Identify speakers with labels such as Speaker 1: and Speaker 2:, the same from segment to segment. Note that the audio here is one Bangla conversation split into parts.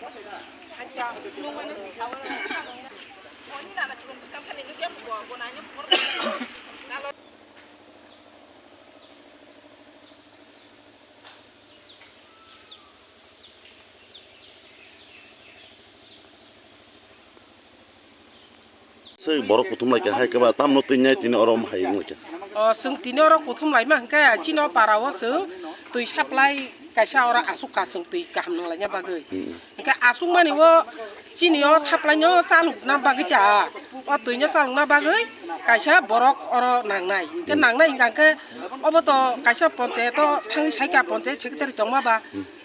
Speaker 1: sui
Speaker 2: borok kutum lai ka hai ka ba tam no tin nyai tin orom hai ngla ka
Speaker 1: sung tin orok kutum mà ma ka chi no parawo sung tui saplai kaisa ora asuk kasung tui kaham nang lanya bagai ka asung mani wo chini yo saplai nyo saluk na bagai ta o tui nyo saluk na bagai kaisa borok oro nang nai ka nang nai ingkang ka obo to kaisa ponce to thang sai ka ponce sekretari tong ma ba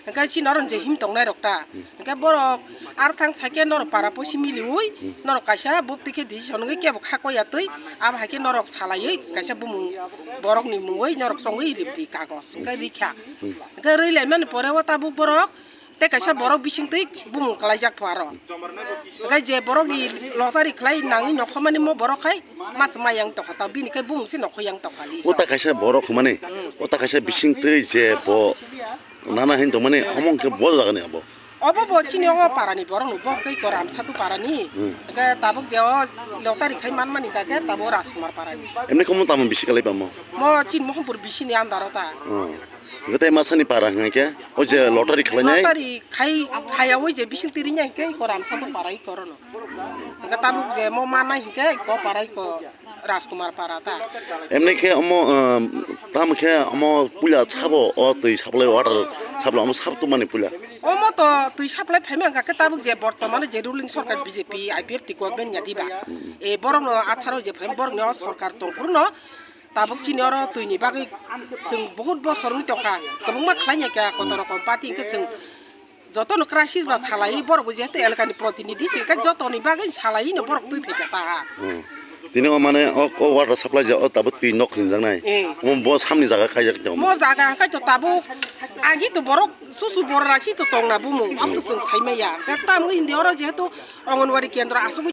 Speaker 1: hingka si noron je him tongnai rok ta hingka borok ar thang sake norok para posi mili ui norok kaisa bob tike decision ngi kebo khako yatoi ab hake norok salai kaisa bumu borok ni mungoi norok songoi ripti kagos hingka rikha hingka rei lemen pore wa tabu borok te kaisa borok bising tei bumu kalaijak paro hingka je borok ni lotari khlai nangi nokhomani mo borok khai mas mayang tokhata bini kai bumu si nokhoyang tokhali ota
Speaker 2: kaisa borok mane ota kaisa bising tei je bo নানা হিন্তু মানে অমং কে বল লাগনি আবো
Speaker 1: অব বচি নি অ পারানি বরন উপ কই করাম সাতু পারানি গ তাবক দেও লতা রিখাই মান মানি কাকে তাব রাজকুমার পারানি
Speaker 2: এমনি কম তাম বেশি কালাই পাম
Speaker 1: ম চিন মহপুর বেশি নি আন্দারতা
Speaker 2: গতে মাসানি পারা হ কে ও যে লটারি খেলা নাই?
Speaker 1: লটারি খাই খায়া ওই যে বিশি তিরি নাই কে করাম সাতু পারাই করন গ তাবক যে ম মানাই কে ক পারাই ক রাজকুমার পাড়া তা
Speaker 2: এমনি খেয়ে আমো তাম খেয়ে আমো পুলা ছাবো ও তুই সাপ্লাই অর্ডার সাপ্লাই আমো সাপ তো মানে পুলা
Speaker 1: ও মতো তুই সাপ্লাই ফাইমে কাকে তাবুক যে বর্তমানে যে রুলিং সরকার বিজেপি আইপিএফ টি গভর্নমেন্ট না দিবা এ বরং আঠারো যে ফাইম বরং সরকার তংপুর্ণ তাবুক চিনিয়র তুইনি বাকি जों বহুত বছর রুই টকা গোবংমা খাইনি কে কত রকম পাতি जों যতন ক্রাইসিস বা সালাই বরক যেহেতু এলাকানি প্রতিনিধি সেখানে যতনই বাগে সালাই বরক তুই ফেটে তাহা
Speaker 2: tini o mane o ko water supply je o tabut pi nok hin jangnai
Speaker 1: এ
Speaker 2: omo bo samni jaga khaijak jong ম
Speaker 1: জাগা হাঁকাই তো তাবো আগে তো বরক সুসু বড় রাশি তো টং না বুমু আম তো সাইমাইয়া তা তাম ইন্ডিয়ার যেহেতু অঙ্গনবাড়ি কেন্দ্র আসুক